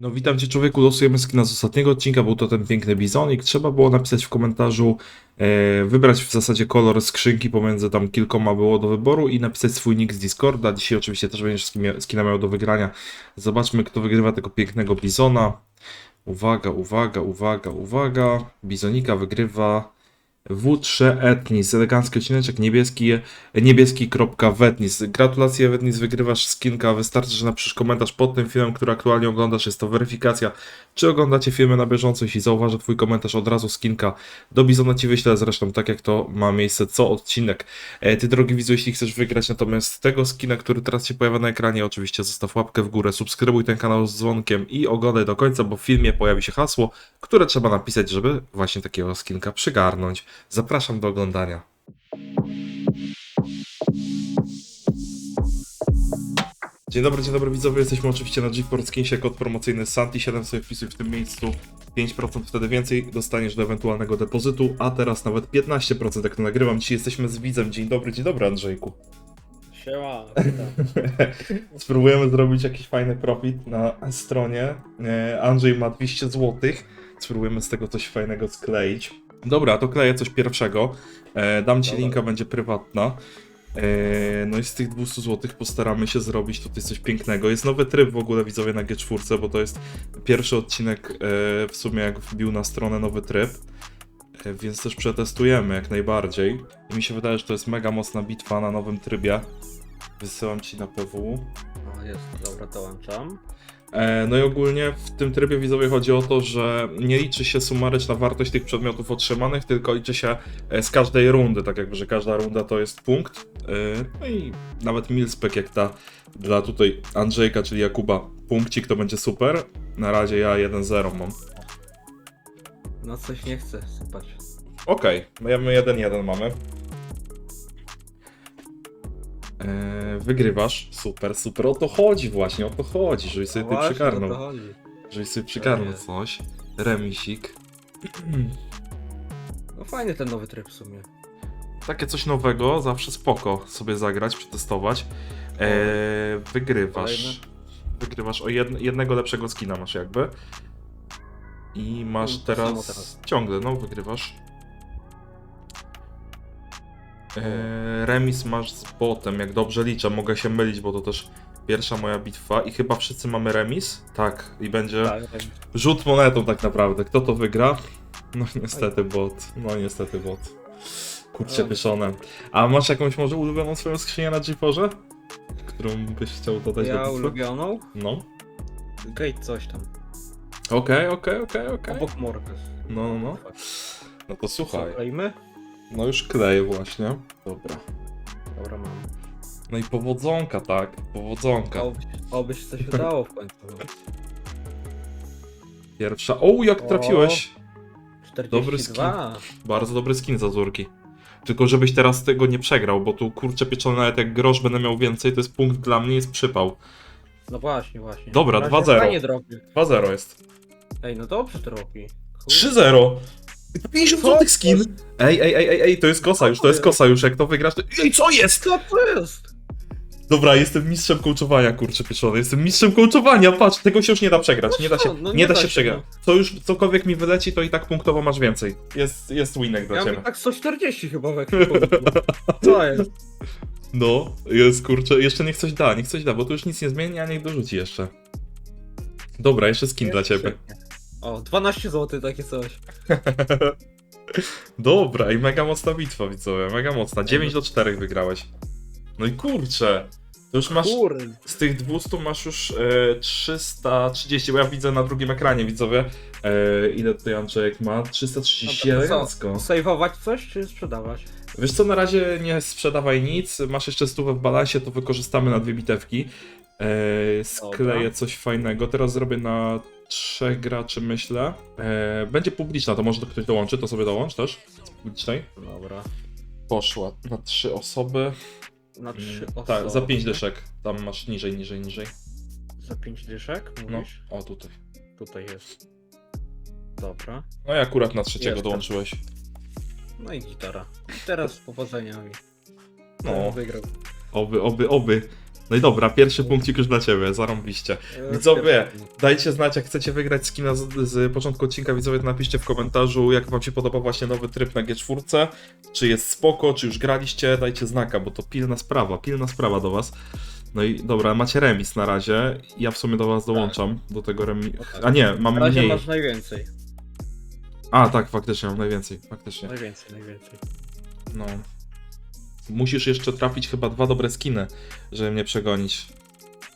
No witam cię człowieku, losujemy skina z ostatniego odcinka, był to ten piękny bizonik. Trzeba było napisać w komentarzu, e, wybrać w zasadzie kolor skrzynki pomiędzy tam kilkoma było do wyboru i napisać swój nick z Discorda. Dzisiaj oczywiście też będziesz skina, miał do wygrania. Zobaczmy kto wygrywa tego pięknego bizona. Uwaga, uwaga, uwaga, uwaga. Bizonika wygrywa W3 Etnis, elegancki odcineczek niebieski, niebieski.wetnis. Gratulacje Wetnis, wygrywasz skinka, wystarczy, że napiszesz komentarz pod tym filmem, który aktualnie oglądasz, jest to weryfikacja, czy oglądacie filmy na bieżąco, jeśli zauważę twój komentarz, od razu skinka do Bizona ci wyślę, zresztą tak jak to ma miejsce co odcinek. E, ty drogi widzu, jeśli chcesz wygrać natomiast tego skina, który teraz się pojawia na ekranie, oczywiście zostaw łapkę w górę, subskrybuj ten kanał z dzwonkiem i oglądaj do końca, bo w filmie pojawi się hasło, które trzeba napisać, żeby właśnie takiego skinka przygarnąć. Zapraszam do oglądania. Dzień dobry, dzień dobry widzowie, jesteśmy oczywiście na GeForce Skinsie, kod promocyjny Santi7 sobie wpisuj w tym miejscu, 5% wtedy więcej dostaniesz do ewentualnego depozytu, a teraz nawet 15% jak to nagrywam. Dzisiaj jesteśmy z widzem, dzień dobry, dzień dobry Andrzejku. Siema. Spróbujemy zrobić jakiś fajny profit na stronie, E, Andrzej ma 200 zł, spróbujemy z tego coś fajnego skleić. Dobra, to kleję coś pierwszego, E, dam ci Dobra. linka, będzie prywatna. E, No i z tych 200 zł postaramy się zrobić tutaj coś pięknego. Jest nowy tryb w ogóle widzowie na G4, bo to jest pierwszy odcinek e, w sumie jak wbił na stronę nowy tryb. E, Więc też przetestujemy jak najbardziej. I mi się wydaje, że to jest mega mocna bitwa na nowym trybie. Wysyłam ci na PW. O, jest, dobra, dołączam. E, No i ogólnie w tym trybie widzowie chodzi o to, że nie liczy się sumaryczna wartość tych przedmiotów otrzymanych, tylko liczy się e, z każdej rundy, tak jakby, że każda runda to jest punkt. E, No i nawet milspek jak ta dla tutaj Andrzejka, czyli Jakuba, punkcik to będzie super. Na razie ja 1-0 mam. No coś nie chcę sypać. Okej, okay, my 1-1 mamy. E, Wygrywasz, super, super, o to chodzi właśnie, o to chodzi, żebyś sobie ty właśnie, przygarnął. o to chodzi. Żebyś sobie przygarnął jest. coś. Remisik. No fajny ten nowy tryb w sumie. Takie coś nowego, zawsze spoko sobie zagrać, przetestować. Eee, wygrywasz. Wygrywasz o jed, jednego lepszego skina masz jakby. I masz to teraz, teraz. ciągle, no wygrywasz. Eee, remis masz z botem, jak dobrze liczę, mogę się mylić, bo to też pierwsza moja bitwa i chyba wszyscy mamy remis. Tak, i będzie Tak, tak. rzut monetą tak naprawdę. Kto to wygra? No niestety bot. No niestety bot. Kurczę pieszone. A masz jakąś może ulubioną swoją skrzynię na GeForce? Którą byś chciał dodać Ja do bitwy? ulubioną? No. Gate coś tam. Okej, okej, okej, okej. Obok Morpheus. No, no, no. No to słuchaj. klejmy? No już kleję właśnie. Dobra. Dobra, mam. No i powodzonka, tak. Powodzonka. Oby, oby się coś udało w końcu. Pierwsza. O, jak O. trafiłeś! 42. Bardzo dobry skin za Zurki. Tylko żebyś teraz tego nie przegrał, bo tu kurczę pieczone nawet jak grosz będę miał więcej, to jest punkt dla mnie, jest przypał. No właśnie, właśnie. Dobra, Na razie 2-0. fajnie drogi. 2-0 jest. Ej, no dobrze drogi. 3-0! 50 Co? złotych skin! Ej, ej, ej, ej, ej, to jest kosa już, to jest kosa już, jak to wygrasz to... Ej, co jest? Co to jest? Dobra, jestem mistrzem coachowania, kurczę pieczone, jestem mistrzem coachowania, patrz, tego się już nie da przegrać, No nie da co? się, No nie nie da da się się, przegrać. Co już, cokolwiek mi wyleci, to i tak punktowo masz więcej. Jest, jest winek dla Ja ciebie. mam tak 140 chyba w ekwipunku. Co jest? No, jest kurczę, jeszcze niech coś da, niech coś da, bo tu już nic nie zmieni, a niech dorzuci jeszcze. Dobra, jeszcze skin dla ciebie. O, 12 zł takie coś. Dobra, i mega mocna bitwa, widzowie, mega mocna. 9 do 4 wygrałeś. No i kurczę, to już masz, Kurde. z tych 200 masz już e, 330, bo ja widzę na drugim ekranie, widzowie, e, ile tutaj Andrzejek ma, 330 No to co? elegancko. Sejwować coś, czy sprzedawać? Wiesz co, na razie nie sprzedawaj nic, masz jeszcze stówę w balansie, to wykorzystamy na dwie bitewki. E, skleję Dobra. coś fajnego, teraz zrobię na trzech graczy, myślę. E, będzie publiczna, to może to ktoś dołączy, to sobie dołącz też z publicznej. Dobra. Poszła na trzy osoby. Na 3 Mm, osoby. Tak, za pięć dyszek. Tam masz niżej, niżej, niżej. Za 5 dyszek? No, Mówisz? o tutaj. Tutaj jest. Dobra. No i akurat na trzeciego Jestem. dołączyłeś. No i gitara. I teraz powodzenia mi. No. Wygrał. Oby, oby, oby. No i dobra, pierwszy punkcik już dla ciebie, zarąbiście. E, Widzowie. Dajcie znać, jak chcecie wygrać skina z, z początku odcinka, widzowie, to napiszcie w komentarzu, jak wam się podoba właśnie nowy tryb na G4, czy jest spoko, czy już graliście, dajcie znaka, bo to pilna sprawa, pilna sprawa do was. No i dobra, macie remis na razie, ja w sumie do was dołączam, do tego remis... A nie, mam Na razie mniej. masz najwięcej. A, tak, faktycznie, mam najwięcej, faktycznie. Najwięcej, najwięcej. No. Musisz jeszcze trafić chyba dwa dobre skiny, żeby mnie przegonić.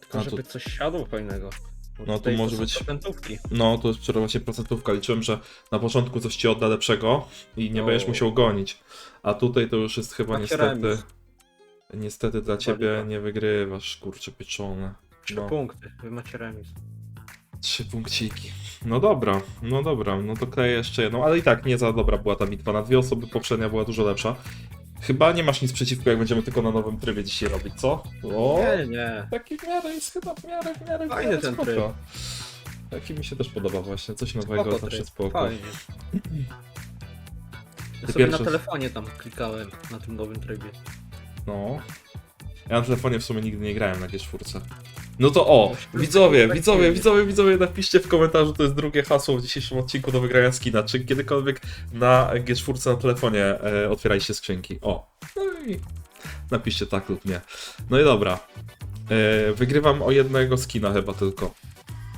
Tylko A, żeby coś siadło fajnego. Bo No, tu może być- Procentówki. No, to jest przerwa procentówka. Liczyłem, że na początku coś ci odda lepszego i nie No. będziesz musiał gonić. A tutaj to już jest chyba niestety. remis. Niestety dla ciebie nie wygrywasz, kurczę pieczone. Trzy No. punkty, wy macie remis. Trzy punkciki. No dobra, no dobra, no to kleję jeszcze jedną, ale i tak nie za dobra była ta bitwa. Na dwie osoby poprzednia była dużo lepsza. Chyba nie masz nic przeciwko, jak będziemy tylko na nowym trybie dzisiaj robić, co? O, Nie, nie. taki w miarę jest chyba w miarę, w miarę, w Fajny miarę ten spoko. tryb. Taki mi się też podoba właśnie, coś nowego, Spoko zawsze tryb, spoko. Fajnie. Ja Ty sobie pierwszy- na telefonie tam klikałem na tym nowym trybie. No. Ja na telefonie w sumie nigdy nie grałem na G4. No to o, No, widzowie, tak widzowie, widzowie, widzowie, napiszcie w komentarzu, to jest drugie hasło w dzisiejszym odcinku do wygrania skina. Czy kiedykolwiek na G4 na telefonie e, otwieraliście skrzynki? O, no i napiszcie tak lub nie. No i dobra. E, wygrywam o jednego skina chyba tylko.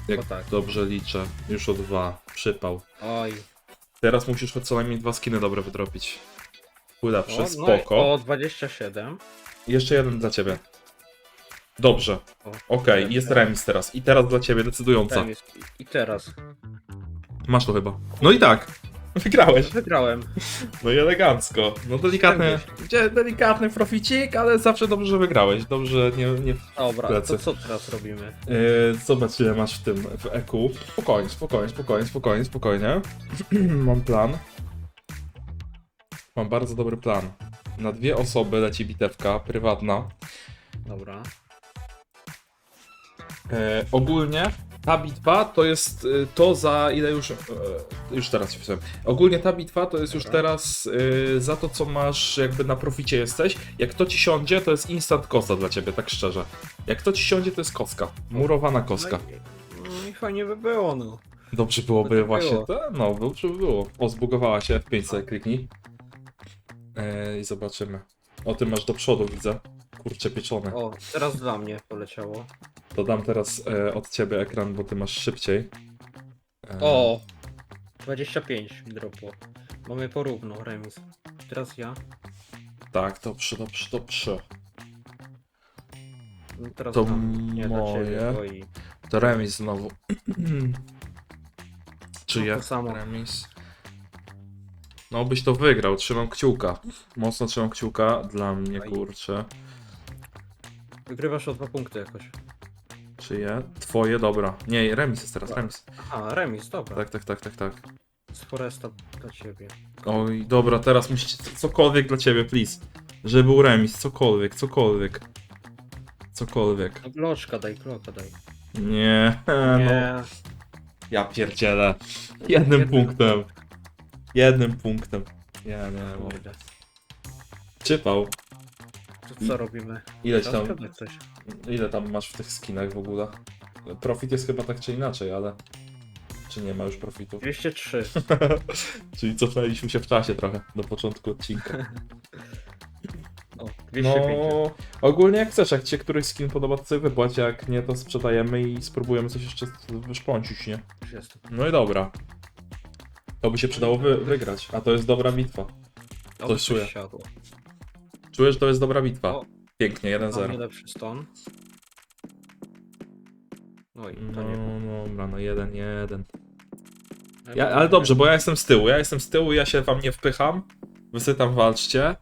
Jak No tak. dobrze liczę. Już o dwa. Przypał. Oj. Teraz musisz co najmniej dwa skiny dobre wydropić. Płyda przez no spoko. O, 27. Jeszcze jeden dla ciebie. Dobrze. Okej, Dobrze. jest remis teraz. I teraz dla ciebie decydująca. I teraz. Masz to chyba. No i tak. Wygrałeś. Wygrałem. No i elegancko. No delikatny, 40. gdzie delikatny proficik, ale zawsze dobrze, że wygrałeś. Dobrze, nie... nie... Dobra, Plecy. to co teraz robimy? Yy, zobacz ile masz w tym, w EQ. Spokojnie, spokojnie, spokojnie, spokojnie, spokojnie. Mam plan. Mam bardzo dobry plan. Na dwie osoby leci bitewka prywatna. Dobra. E, ogólnie ta bitwa to jest e, to za ile już. E, już teraz ci powiem. Ogólnie ta bitwa to jest już teraz e, za to, co masz, jakby na proficie jesteś. Jak to ci siądzie, to jest instant kosta dla ciebie, tak szczerze. Jak to ci siądzie, to jest koska. Murowana koska. No i, no i fajnie by było, no. Dobrze byłoby by właśnie. było. To, no, dobrze by było. O, zbugowała się F5 sobie kliknij. E, I zobaczymy. O, ty masz do przodu, widzę. Kurcze pieczone. O, teraz dla mnie poleciało. To dam teraz e, od ciebie ekran, bo ty masz szybciej. E, O! 25 mi dropło. Mamy porówno, remis. Teraz ja. Tak, dobrze, dobrze, dobrze. No teraz To tam, nie dla moje. ciebie, oj. To remis znowu. Czy No to ja? samo. Remis. No byś to wygrał, trzymam kciuka. Mocno trzymam kciuka dla mnie, Oj. kurczę. Wygrywasz o dwa punkty jakoś. Czy ja? Twoje, dobra. Nie, remis jest teraz, remis. A, remis, dobra. Tak, tak, tak, tak, tak. Z Foresta dla ciebie. Oj, dobra, teraz musicie cokolwiek dla ciebie, please. Żeby był remis, cokolwiek, cokolwiek. Cokolwiek. No bloczka daj, kloka daj. Nie, no. Nie. Ja pierdzielę. Jednym Jednym punktem. Jednym punktem. Ja nie mogę. Kurde. Czypał. To co robimy? Tam, coś. ile tam masz w tych skinach w ogóle? Profit jest chyba tak czy inaczej, ale... Czy nie ma już profitu? 203. Czyli cofnęliśmy się w czasie trochę, do początku odcinka. O, 205. No, ogólnie jak chcesz, jak ci się któryś skin podoba, to sobie wypłać, jak nie, to sprzedajemy i spróbujemy coś jeszcze wyszpącić, nie? Już jestem. No i dobra. To by się przydało wy wygrać, a to jest dobra bitwa. O, Coś czuję. siadło. Czujesz, że to jest dobra bitwa? O. Pięknie, Mam 1-0. najlepszy ston. Oj, to No nie. dobra, no 1-1. Ale Ja, ale dobrze, bo ja jestem z tyłu, ja jestem z tyłu, ja się wam nie wpycham. Wy tam walczcie.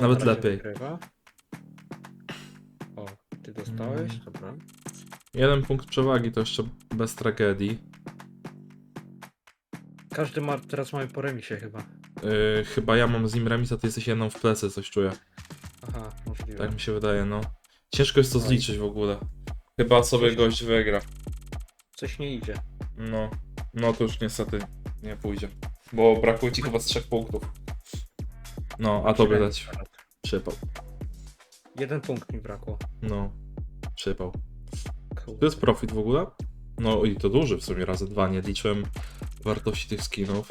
Nawet na razie lepiej. wygrywa. O, ty dostałeś? Mm. Dobra. Jeden punkt przewagi to jeszcze bez tragedii. Każdy ma, teraz mamy po remisie chyba. Yy, chyba ja mam z nim remis, a ty jesteś jedną w plecy, coś czuję. Aha, możliwe. Tak mi się wydaje, no. Ciężko jest to Oj. zliczyć w ogóle. Chyba sobie gość wygra. Coś nie idzie. No, no to już niestety nie pójdzie. Bo brakuje ci chyba z trzech punktów. No, a tobie dać przypał. Jeden punkt mi brakło. No. Przypał. To Kurde. jest profit w ogóle? No i to duży w sumie, razy dwa, nie liczyłem wartości tych skinów.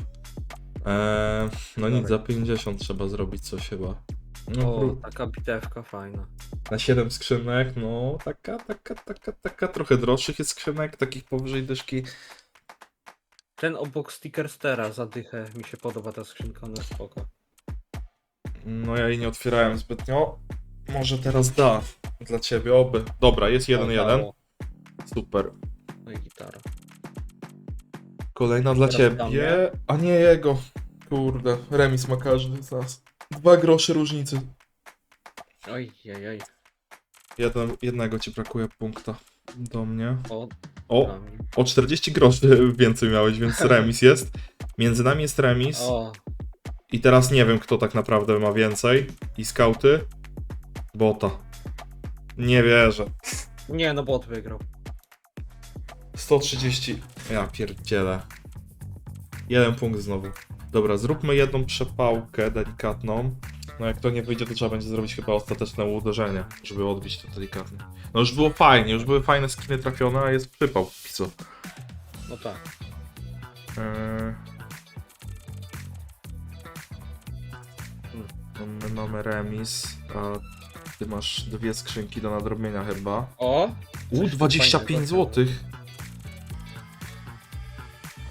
Eee, no nic, za 50 trzeba zrobić coś chyba. No, O, taka bitewka fajna. na 7 skrzynek, no taka, taka, taka, taka, trochę droższych jest skrzynek, takich powyżej dyszki. Ten obok Stickerstera zadychę mi się podoba ta skrzynka, jest spoko. No ja jej nie otwierałem zbytnio. Może teraz da dla ciebie, oby. Dobra, jest 1-1, Dało. super. No i gitara. Kolejna dla Teraz dla ciebie, a nie jego. Kurde, remis ma każdy z nas. Dwa grosze różnicy. Oj, oj, oj. Jeden, jednego ci brakuje punkta do mnie. O, O, o 40 groszy więcej miałeś, więc remis jest. Między nami jest remis. o, I teraz nie wiem, kto tak naprawdę ma więcej. I skauty. Bota. Nie wierzę. nie no bot wygrał. 130. Ja pierdzielę. Jeden punkt znowu. Dobra, zróbmy jedną przepałkę delikatną. No jak to nie wyjdzie, to trzeba będzie zrobić chyba ostateczne uderzenie, żeby odbić to delikatnie. No już było fajnie, już były fajne skiny trafione, a jest przypał póki co. No tak. Eee... No, My mamy remis, a ty masz dwie skrzynki do nadrobienia chyba. O! U, Coś 25 fajnego. zł.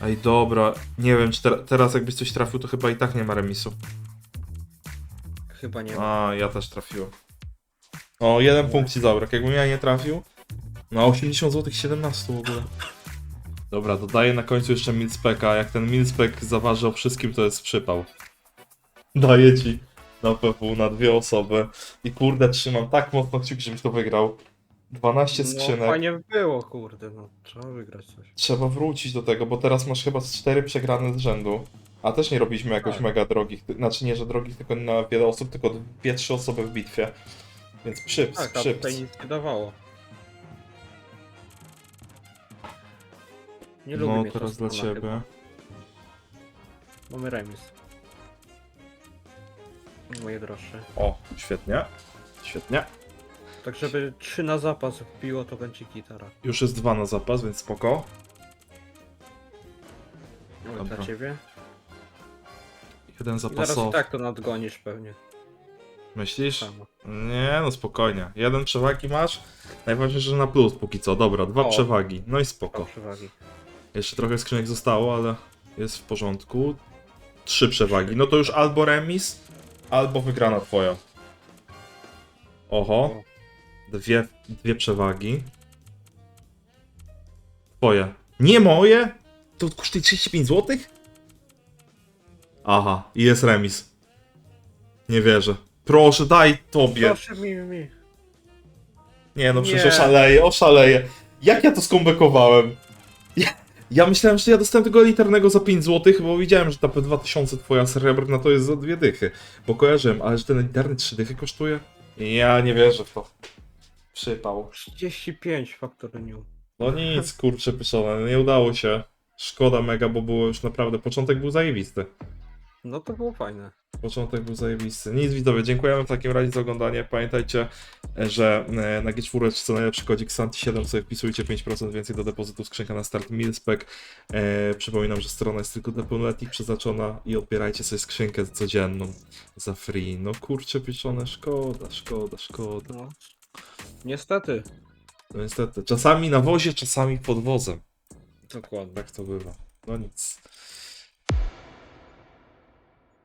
Ej, dobra. Nie wiem, czy te, teraz jakbyś coś trafił, to chyba i tak nie ma remisu. Chyba nie ma. A, ja też trafiłem. O, jeden punkt ci zabrak. Jakbym ja nie trafił, no 80 zł 17 w ogóle. Dobra, dodaję na końcu jeszcze milspeka. Jak ten milspek zaważy o wszystkim, to jest przypał. Daję ci na PW na dwie osoby. I kurde, trzymam tak mocno kciuki, żebyś to wygrał. 12 No skrzynek. fajnie by było, kurde, no. Trzeba wygrać coś. Trzeba wrócić do tego, bo teraz masz chyba z cztery przegrane z rzędu. A też nie robiliśmy jakoś Tak. mega drogich, ty- znaczy nie, że drogich tylko na wiele osób, tylko dwie, trzy osoby w bitwie. Więc przyps, Tak, a przyps. tutaj nic nie dawało. Nie lubię No teraz dla ciebie. chyba. Mamy remis. Moje droższe. O, świetnie. Świetnie. Tak żeby trzy na zapas wbiło, to będzie gitara. Już jest dwa na zapas, więc spoko. Ale Dobra. dla ciebie. Jeden I zaraz i zapasowy. tak to nadgonisz pewnie. Myślisz? Samo. Nie, no spokojnie. Jeden przewagi masz. Najważniejsze, że na plus póki co. Dobra, dwa O. przewagi. No i spoko. przewagi. Jeszcze trochę skrzynek zostało, ale jest w porządku. Trzy przewagi. No to już albo remis, albo wygrana twoja. Oho, dwie, dwie przewagi. Twoje. Nie moje? To kosztuje 35 zł? Aha, i jest remis. Nie wierzę. Proszę, daj tobie. Proszę mi, mi. Nie no, przecież Nie. oszaleję, oszaleję. Jak ja to skombekowałem? Ja, ja myślałem, że ja dostałem tego elitarnego za 5 zł, bo widziałem, że ta P2000 twoja srebrna to jest za dwie dychy. Bo kojarzyłem, ale że ten elitarny 3 dychy kosztuje? Ja nie wierzę w to. Przypał. 35 Factor New. No nic, kurczę pyszone, nie udało się. Szkoda mega, bo było już naprawdę, początek był zajebisty. No to było fajne. Początek był zajebisty. Nic widzowie, dziękujemy w takim razie za oglądanie. Pamiętajcie, że e, na G4 co najlepszy kodzik SANT7 sobie wpisujcie 5% więcej do depozytu skrzynka na start Milspec. E, przypominam, że strona jest tylko dla pełnoletnich przeznaczona i odbierajcie sobie skrzynkę codzienną za free. No kurczę pieczone, szkoda, szkoda, szkoda. No. Niestety. No niestety, czasami na wozie, czasami pod wozem. Dokładnie. Tak to bywa. No nic.